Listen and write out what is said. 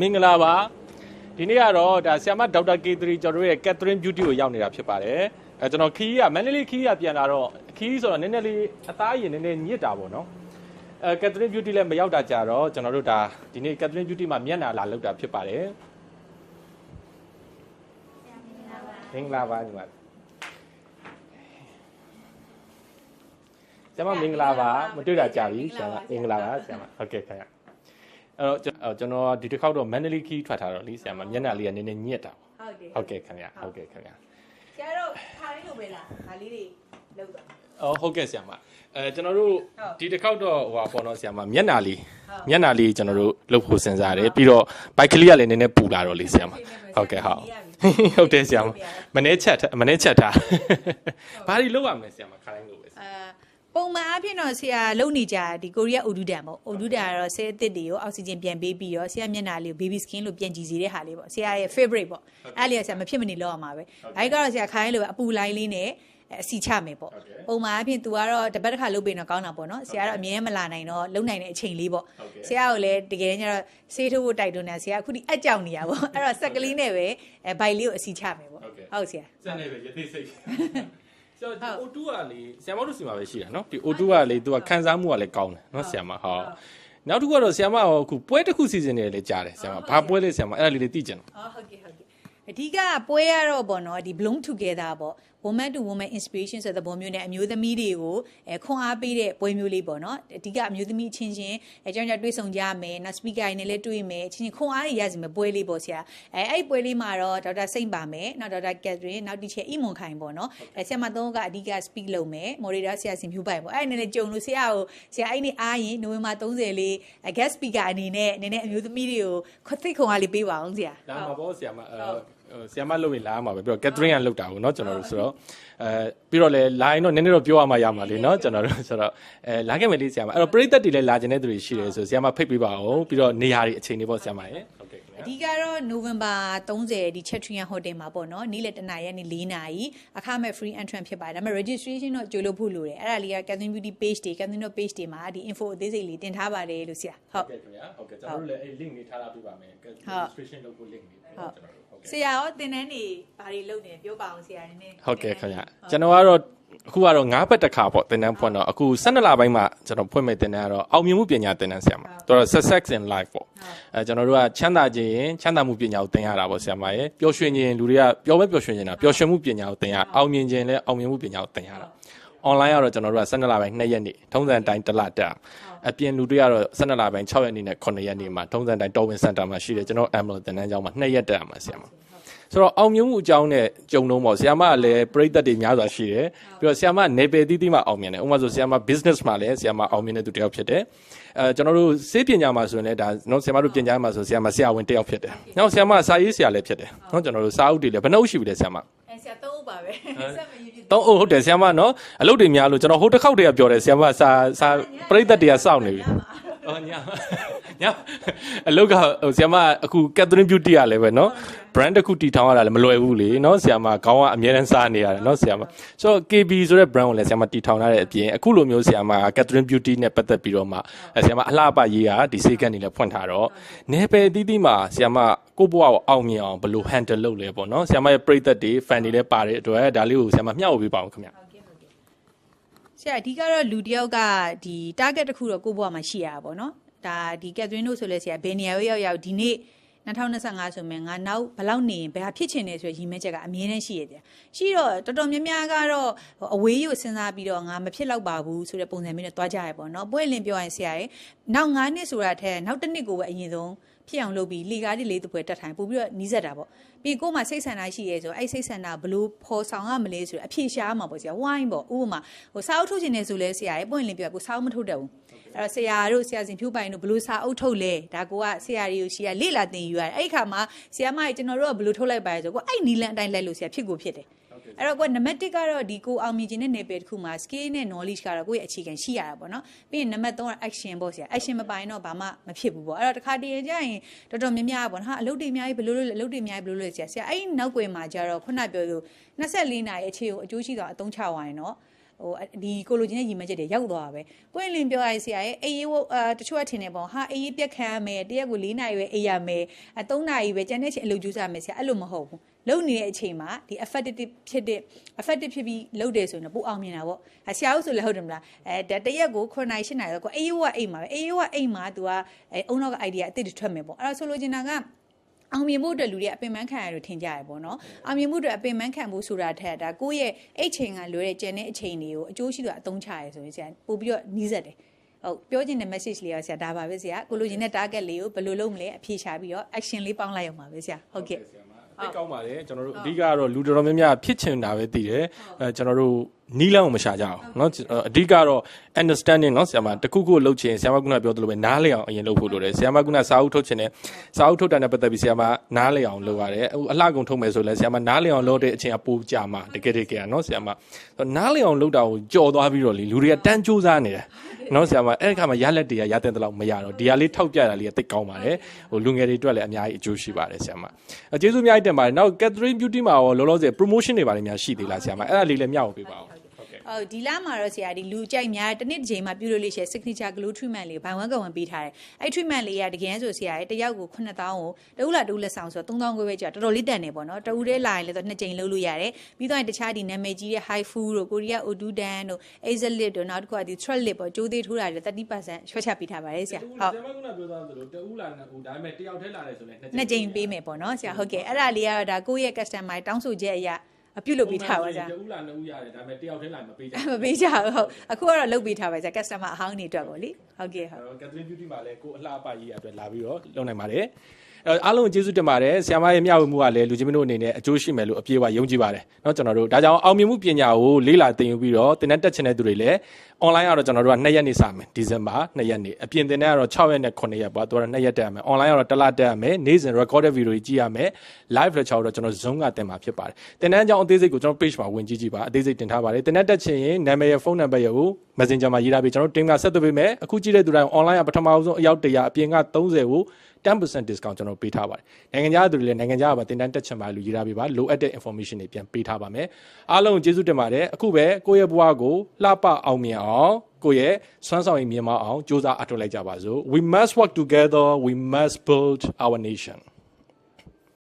မင်္ဂလာပါဒီနေ့ကတော့ဒါဆီယမဒေါက်တာ K3 ကျွန်တော်တို့ရဲ့ Catherine Beauty ကိုရောက်နေတာဖြစ်ပါတယ်အဲကျွန်တော်ခီးကမန္တလေးခီးကပြန်လာတော့ခီးဆိုတော့နည်းနည်းလေးအသားရည်နည်းနည်းညစ်တာပေါ့နော်အဲ Catherine Beauty လည်းမရောက်တာကြတော့ကျွန်တော်တို့ဒါဒီနေ့ Catherine Beauty မှာမျက်နှာလာလောက်တာဖြစ်ပါတယ်မင်္ဂလာပါညီမဆရာမမင်္ဂလာပါမတွေ့တာကြာပြီဆရာမမင်္ဂလာပါဆရာမဟုတ်ကဲ့ခင်ဗျ အဲ့တော့ကျွန်တော်ဒီတစ်ခေါက်တော့မန္တလေးခီးထွက်ထားတော့လीဆရာမမျက်နှာလေးကနည်းနည်းညစ်တာဟုတ်တယ်ဟုတ်ကဲ့ခင်ဗျဟုတ်ကဲ့ခင်ဗျဆရာတို့ခါလေးလိုပဲလားဒါလေးတွေလောက်တော့အော်ဟုတ်ကဲ့ဆရာမအဲကျွန်တော်တို့ဟုတ်ဒီတစ်ခေါက်တော့ဟိုပါပေါ့နော်ဆရာမမျက်နှာလေးဟုတ်မျက်နှာလေးကျွန်တော်တို့လုပ်ဖို့စဉ်းစားတယ်ပြီးတော့ဘိုက်ကလေးကလည်းနည်းနည်းပူလာတော့လေဆရာမဟုတ်ကဲ့ဟုတ်ဟုတ်တယ်ဆရာမမနေ့ချက်ထားမနေ့ချက်ထားဘာတွေလုပ်ရမလဲဆရာမခါတိုင်းလို့ပဲအာ ပုံမှန်အားဖြင့်တော့ဆရာလုံနေကြဒီကိုရီးယားအူဒူဒန်ပေါ့အူဒူဒန်ကတော့ဆဲအသစ်တွေကိုအောက်ဆီဂျင်ပြန်ပေးပြီးတော့ဆရာမျက်နှာလေးကို baby skin လို့ပြန်ကြည့်စီတဲ့ဟာလေးပေါ့ဆရာရဲ့ favorite ပေါ့အဲ့လေးကဆရာမဖြစ်မနေလောက်ရမှာပဲအဲ့ဒီကတော့ဆရာခိုင်းလို့ပဲအပူလိုင်းလေးနဲ့အစီချမယ်ပေါ့ပုံမှန်အားဖြင့် तू ကတော့တပတ်တစ်ခါလုပ်ပေးတော့ကောင်းတာပေါ့နော်ဆရာကတော့အမြဲမလာနိုင်တော့လုံနိုင်တဲ့အချိန်လေးပေါ့ဆရာကိုလည်းတကယ်ကျတော့ဆေးထိုးဖို့တိုက်တွန်းတယ်ဆရာအခုဒီအကြောင်နေရပေါ့အဲ့တော့ဆက်ကလေးနဲ့ပဲအဲဘိုက်လေးကိုအစီချမယ်ပေါ့ဟုတ်ဆရာစက်နေပဲရသေးစိတ် ဆိုတော့ O2 ကလေဆရာမတို့စီမှာပဲရှိတာနော်ဒီ O2 ကလေသူကခန်းစားမှုကလည်းကောင်းတယ်နော်ဆရာမဟုတ်နောက်တစ်ခုကတော့ဆရာမဟောအခုပွဲတစ်ခုစီစဉ်နေတယ်လေကြားတယ်ဆရာမဘာပွဲလဲဆရာမအဲ့ဒါလေးလေးသိကြတယ်ဟုတ်ဟုတ်ကဲ့ဟုတ်ကဲ့အဓိကပွဲရတော့ဗောနော်ဒီ bloom together ဗော woman to woman inspiration ဆိုတဲ့ပုံမျိုးနဲ့အမျိုးသမီးတွေကိုအဲခွန်အားပေးတဲ့ပွဲမျိုးလေးပေါ့နော်အဓိကအမျိုးသမီးချင်းချင်းအဲကြောင့်ကြောင့်တွေ့ဆုံကြမယ်နောက် speaker တွေနဲ့လည်းတွေ့မယ်ချင်းချင်းခွန်အားတွေရစီမယ်ပွဲလေးပေါ့ဆရာအဲအဲ့ပွဲလေးမှာတော့ဒေါက်တာစိတ်ပါမယ်နောက်ဒေါက်တာကက်သရင်းနောက်တီချာအီမွန်ခိုင်ပေါ့နော်အဲဆရာမသုံးကအဓိက speak လုပ်မယ် moderator ဆရာစင်ဖြူပိုင်ပေါ့အဲ့အနေနဲ့ကြုံလို့ဆရာကိုဆရာအဲ့ဒီအားရင်နိုဝင်ဘာ30လေး guest speaker အနေနဲ့နည်းနည်းအမျိုးသမီးတွေကိုခွတ်သိခွန်အားလေးပေးပါအောင်ဆရာလာမှာပေါ့ဆရာမအဲ ဆီယမလှုပ်ရင်လာမှာပဲပြီးတော့ Catherine ကလှုပ်တာပေါ့နော်ကျွန်တော်တို့ဆိုတော့အဲပြီးတော့လဲလာရင်တော့နည်းနည်းတော့ပြောရမှာရမှာလေနော်ကျွန်တော်တို့ဆိုတော့အဲလာခဲ့မယ်လေးဆီယမအဲ့တော့ပရိသတ်တွေလည်းလာခြင်းတဲ့သူတွေရှိတယ်ဆိုဆီယမဖိတ်ပေးပါအောင်ပြီးတော့နေရာတွေအချိန်တွေပေါ့ဆီယမရယ်ဟုတ်ကဲ့အဓိကတော့ November 30ဒီ Chatria Hotel မှာပေါ့နော်နေ့လယ်တနာရီကနေ4နာရီအခမဲ့ free entrance ဖြစ်ပါတယ်ဒါပေမဲ့ registration တော့ကြိုလို့ဖို့လိုတယ်အဲ့ဒါလေးက Catherine Beauty page တွေ Catherine တို့ page တွေမှာဒီ info အသေးစိတ်လေးတင်ထားပါတယ်လို့ဆီယဟုတ်ကဲ့ခင်ဗျာဟုတ်ကဲ့ကျွန်တော်တို့လည်းအဲ့ link လေးထားတာပြပါမယ် registration လုပ်ဖို့ link လေးကျွန်တော်တို့ ဆရာရောတင်တန်းနေဘာတွေလုပ်နေလဲပြောပါအောင်ဆရာနည်းနည်းဟုတ်ကဲ့ခင်ဗျာကျွန်တော်ကတော့အခုကတော့၅ဘက်တစ်ခါပေါ့တင်တန်းဖွင့်တော့အခု12လပိုင်းမှာကျွန်တော်ဖွင့်မဲ့တင်တန်းကတော့အောင်မြင်မှုပညာတင်တန်းဆရာမတော်တော့ success in life ပေါ့အဲကျွန်တော်တို့ကချမ်းသာခြင်းရင်ချမ်းသာမှုပညာကိုသင်ရတာပေါ့ဆရာမရေပျော်ရွှင်ခြင်းလူတွေကပျော်ပဲပျော်ရွှင်နေတာပျော်ရွှင်မှုပညာကိုသင်ရအောင်မြင်ခြင်းလည်းအောင်မြင်မှုပညာကိုသင်ရတာ online ကတော့ကျွန်တော်တို့က12လပိုင်း2ရက်နေ့ထုံးစံတိုင်းတစ်လတက်အပြင်လူတွေကတော့12လပိုင်း6ရက်နေ့နဲ့9ရက်နေ့မှာထုံးစံတိုင်းတော်ဝင်စင်တာမှာရှိတယ်ကျွန်တော် Amlo တင်တန်းကျောင်းမှာ2ရက်တက်ရမှာဆရာမဆိုတော့အောင်မြင်မှုအကြောင်းနဲ့ကြုံတော့ပေါ့ဆရာမကလည်းပြိသက်တွေများစွာရှိတယ်ပြီးတော့ဆရာမနေပယ်တီးတီးမှအောင်မြင်တယ်ဥပမာဆိုဆရာမ business မှာလည်းဆရာမအောင်မြင်တဲ့သူတစ်ယောက်ဖြစ်တယ်အဲကျွန်တော်တို့စေပညာမှာဆိုရင်လည်းဒါနော်ဆရာမတို့ပညာမှာဆိုဆရာမဆရာဝန်တစ်ယောက်ဖြစ်တယ်နောက်ဆရာမစာရေးဆရာလည်းဖြစ်တယ်နော်ကျွန်တော်တို့စာအုပ်တွေလည်းဘယ်နှုတ်ရှိပြီလဲဆရာမအဲဆရာသုံးဦး ပါပဲဆက်မရည်ပြည့်တော့ဟုတ်တယ်ဆရာမနော်အလုပ်တွေများလို့ကျွန်တော်ဟိုတစ်ခေါက်တည်းကပြောတယ်ဆရာမစာစာပြိသက်တွေကစောင့်နေပြီအော်ညာ ညာအလုပ်ကဟိုဆရာမအခု Catherine Beauty ကလည်းပဲနော် brand တစ်ခုတည်ထောင်ရတာလည်းမလွယ်ဘူးလေနော်ဆရာမခေါင်းကအများနဲ့စားနေရတယ်နော်ဆရာမဆိုတော့ KB ဆိုတဲ့ brand ကိုလည်းဆရာမတည်ထောင်ရတဲ့အပြင်အခုလိုမျိုးဆရာမ Catherine Beauty နဲ့ပတ်သက်ပြီးတော့မှဆရာမအလှပရေးကဒီစေကန်းနေလည်းဖွင့်ထားတော့နေပယ်တီးတီးမှာဆရာမကိုဘွားကိုအောင်မြင်အောင်ဘယ်လို handle လုပ်လဲပေါ့နော်ဆရာမရဲ့ပြိသက်တွေ fan တွေလည်းပါတဲ့အတွက်ဒါလေးကိုဆရာမမျှဝေပေးပါအောင်ခင်ဗျဟုတ်ကဲ့ဟုတ်ကဲ့ဆရာအဓိကတော့လူတယောက်ကဒီ target တစ်ခုတော့ကိုယ့်ဘဝမှာရှိရတာပေါ့နော် ဒါဒီ Catherine တို့ဆိုလဲဆရာဘယ်နေရာရောက်ရောက်ဒီနေ့2025ဆိုရင်ငါနောက်ဘယ်လောက်နေရင်ဘယ်ဟာဖြစ်ချင်တယ်ဆိုရရည်မဲချက်ကအမြဲတမ်းရှိရတယ်ရှိတော့တော်တော်များများကတော့အဝေးကြီးကိုစဉ်းစားပြီးတော့ငါမဖြစ်တော့ပါဘူးဆိုတဲ့ပုံစံမျိုးနဲ့တွားကြရပေါ့နော်ပွဲလင်းပြောရင်ဆရာရဲ့နောက်9နှစ်ဆိုတာထက်နောက်တစ်နှစ်ကိုပဲအရင်ဆုံးဖြစ်အောင်လုပ်ပြီးလေကားတွေလေးတစ်ပွဲတက်ထိုင်ပို့ပြီးတော့နီးစက်တာပေါ့ပြီးကိုယ်မှာစိတ်ဆန္ဒရှိရဲဆိုအဲ့စိတ်ဆန္ဒဘလို့ဖော်ဆောင်ရမလဲဆိုတော့အဖြေရှားမှာပေါ့ဆရာဝိုင်းပေါ့ဥပမာဟိုစာအုပ်ထုတ်ခြင်းနဲ့ဆိုလဲဆရာရဲ့ပွင့်လင်းပြောကိုစာအုပ်မထုတ်တတ်ဘူး အဲ့တော့ဆရာတို့ဆရာစဉ်ဖြူပိုင်တို့ဘလို့စာအုပ်ထုတ်လဲဒါကိုကဆရာတွေကိုရှိရလေ့လာသင်ယူရတယ်အဲ့ဒီခါမှာဆရာမကြီးကျွန်တော်တို့ကဘလို့ထုတ်လိုက်ပါလဲဆိုကိုအဲ့နီလန်အတိုင်းလိုက်လို့ဆရာဖြစ်ကိုဖြစ်တယ်အဲ့တော့ကိုနံပါတ်1ကတော့ဒီကိုအောင်မြင်ခြင်းတဲ့နယ်ပယ်တစ်ခုမှာ skill နဲ့ knowledge ကတော့ကိုယ့်ရဲ့အခြေခံရှိရတာပေါ့နော်ပြီးရင်နံပါတ်3က action ပေါ့ဆရာ action မပိုင်တော့ဘာမှမဖြစ်ဘူးပေါ့အဲ့တော့တစ်ခါတည်းကြရင်တော်တော်များများပေါ့နော်ဟာအလုပ်တွေအများကြီးဘယ်လိုလုပ်လဲအလုပ်တွေအများကြီးဘယ်လိုလုပ်လဲဆရာဆရာအဲ့ဒီနောက်ွယ်မှာကျတော့ခုနပြောလို့24နာရီအခြေကိုအကျိုးရှိတော့အသုံးချသွားရင်တော့ ဟဟိုဒီကိုလိုချင်တဲ့ရည်မှန်းချက်တွေရောက်သွားတာပဲပွင့်လင်းပြောရစီဆရာရဲ့အေးရေးအာတချို့ကထင်နေပေါ့ဟာအေးရေးပြက်ခံရမယ်တရက်ကို၄နာရီပဲအေးရမယ်အ၃နာရီပဲကျန်တဲ့အချိန်အလုပ်ကြိုးစားမယ်ဆရာအဲ့လိုမဟုတ်ဘူးလုံနေတဲ့အချိန်မှာဒီ effective ဖြစ်တဲ့ effective ဖြစ်ပြီးလုပ်တယ်ဆိုရင်တော့ပိုအောင်မြင်တာပေါ့ဆရာတို့ဆိုလည်းဟုတ်တယ်မလားအဲတရက်ကို9နာရီ10နာရီတော့အေးရေးကအိမ်မှာပဲအေးရေးကအိမ်မှာ तू ကအုံနောက်က idea အစ်စ်ထွက်မယ်ပေါ့အဲ့ဒါဆိုလိုချင်တာက အောင်မြင်မှုအတွက်လူတွေအပင်ပန်းခံရလို့ထင်ကြရပေါ့နော်အောင်မြင်မှုအတွက်အပင်ပန်းခံဖို့ဆိုတာထက်ဒါကိုယ့်ရဲ့အိတ်ချိန်ကလွယ်တဲ့ကျန်တဲ့အချိန်တွေကိုအကျိုးရှိစွာအသုံးချရဆိုရင်ဆရာပို့ပြီးတော့နီးစက်တယ်ဟုတ်ပြောချင်တဲ့ message လေးရောဆရာဒါပါပဲဆရာကိုလိုချင်တဲ့ target လေးကိုဘယ်လိုလုပ်မလဲအဖြေရှာပြီးတော့ action လေးပေါင်းလိုက်ရမှာပဲဆရာဟုတ်ကဲ့သိကောင်းပါတယ်ကျွန်တော်တို့အဓိကကတော့လူတော်တော်များများဖြစ်ချင်တာပဲသိတယ်အဲကျွန်တော်တို့နီးလန်းကိုမရှာကြအောင်เนาะအဓိကတော့ understanding เนาะဆရာမတခုခုလှုပ်ချင်ဆရာမကုနာပြောသလိုပဲနားလည်အောင်အရင်လှုပ်ဖို့လိုတယ်ဆရာမကုနာစာအုပ်ထုတ်ချင်တယ်စာအုပ်ထုတ်တာနဲ့ပတ်သက်ပြီးဆရာမနားလည်အောင်လုပ်ရတယ်အခုအလှကုန်ထုတ်မယ်ဆိုလဲဆရာမနားလည်အောင်လုပ်တဲ့အချိန်အပူကြာမှာတကယ်တကယ်เนาะဆရာမနားလည်အောင်လုပ်တာကိုကြော်သွားပြီးတော့လေလူတွေကတန်းကြိုးစားနေတယ်နော်ဆရာမအဲ့ဒီခါမှာရလက်တွေကရတဲ့တလောက်မရတော့ဒီဟာလေးထောက်ပြတာလေးကသိကောင်းပါတယ်ဟိုလူငယ်တွေအတွက်လည်းအများကြီးအကျိုးရှိပါတယ်ဆရာမအကျေးဇူးအများကြီးတင်ပါတယ်နောက် Catherine Beauty မှာရောလောလောဆယ် promotion တွေပါလိမ့်များရှိသေးလားဆရာမအဲ့ဒါလေးလည်းမျှဝေပေးပါဦး ဟုတ်ဒီလမှာတော့ဆရာဒီလူကြိုက်များတစ်နေ့တစ်ချိန်မှာပြုလို့လေးရှယ် signature glow treatment လေးဘိုင်ဝမ်ကဝန်ပေးထားတယ်အဲ့ treatment လေးကတကယ်ဆိုဆရာရဲ့တယောက်ကို9000ကိုတဦးလားတဦးလက်ဆောင်ဆိုတော့3000ကိုပဲကြာတော်တော်လေးတန်နေပေါ့နော်တဦးတည်းလာရင်လည်းတော့နှစ်ကြိမ်လုပ်လို့ရတယ်ပြီးတော့တခြားဒီနာမည်ကြီးတဲ့ high food တို့ Korea Odudan တို့ Azel lip တို့နောက်တစ်ခုကဒီ thread lip ပေါ့ကျိုးသေးထိုးတာတွေ30%ချွတ်ချပေးထားပါတယ်ဆရာဟုတ်ဆရာမကပြောသားသလိုတဦးလာနှစ်ဦးဒါပေမဲ့တယောက်တည်းလာတယ်ဆိုရင်နှစ်ကြိမ်ပေးမယ်ပေါ့နော်ဆရာဟုတ်ကဲ့အဲ့ဒါလေးကတော့ဒါကိုယ့်ရဲ့ customer တောင်းဆိုချက်အရာအ ပြုတ်လုပ်ပေးထားပါဆရာတဦးလာနှစ်ဦးရတယ်ဒါပေမဲ့တယောက်တည်းလာမပေးကြမပေးကြဘူးဟုတ်အခုကတော့လုပ်ပေးထားပါဆရာ customer အဟောင်းတွေအတွက်ပေါ့လေဟုတ်ကဲ့ဟုတ်ဘူး Catherine Beauty မှာလည်းကိုအလှအပကြီးအတွက်လာပြီးတော့လုပ်နိုင်ပါတယ် အဲအားလုံးကျေးဇူးတင်ပါတယ်ဆရာမရဲ့မျှဝေမှုကလည်းလူချင်းမတို့အနေနဲ့အကျိုးရှိမယ်လို့အပြည့်အဝယုံကြည်ပါတယ်เนาะကျွန်တော်တို့ဒါကြောင့်အောင်မြင်မှုပညာကိုလေ့လာသင်ယူပြီးတော့သင်တန်းတက်ချင်တဲ့သူတွေလည်း online ကတော့ကျွန်တော်တို့က2ရက်နေစမယ်ဒီဇင်ဘာ2ရက်နေအပြင်သင်တန်းကတော့6ရက်နဲ့9ရက်ပေါ့သူက2ရက်တက်ရမယ် online ကတော့တစ်လတက်ရမယ်နေ့စဉ် recorded video ကြီးကြည့်ရမယ် live lecture တော့ကျွန်တော် Zoom ကတင်မှာဖြစ်ပါတယ်သင်တန်းကြောင်းအသေးစိတ်ကိုကျွန်တော် page မှာဝင်ကြည့်ကြည့်ပါအသေးစိတ်တင်ထားပါတယ်သင်တန်းတက်ချင်ရင်နာမည်ရဖုန်းနံပါတ်ရကို Messenger မှာရေးထားပြီးကျွန်တော် team ကဆက်သွယ်ပေးမယ်အခုကြည့်တဲ့သူတိုင်း online ကပထမဆုံးအယောက်100အပြင်က30ကို 10% discount ကျွန်တော်ပေးထားပါတယ်နိုင်ငံခြားသူတွေလည်းနိုင်ငံခြားကပါတင်တန်းတက်ချင်ပါလို့ရေးထားပေးပါလိုအပ်တဲ့ information တွေပြန်ပေးထားပါမယ်အားလုံးကျေးဇူးတင်ပါတယ်အခုပဲကိုယ့်ရဲ့ဘဝကိုလှပအောင်မြင်အောင်ကိုယ့်ရဲ့စွမ်းဆောင်ရည်မြင်မအောင်စ조사အထောက်လိုက်ကြပါစို့ we must work together we must build our nation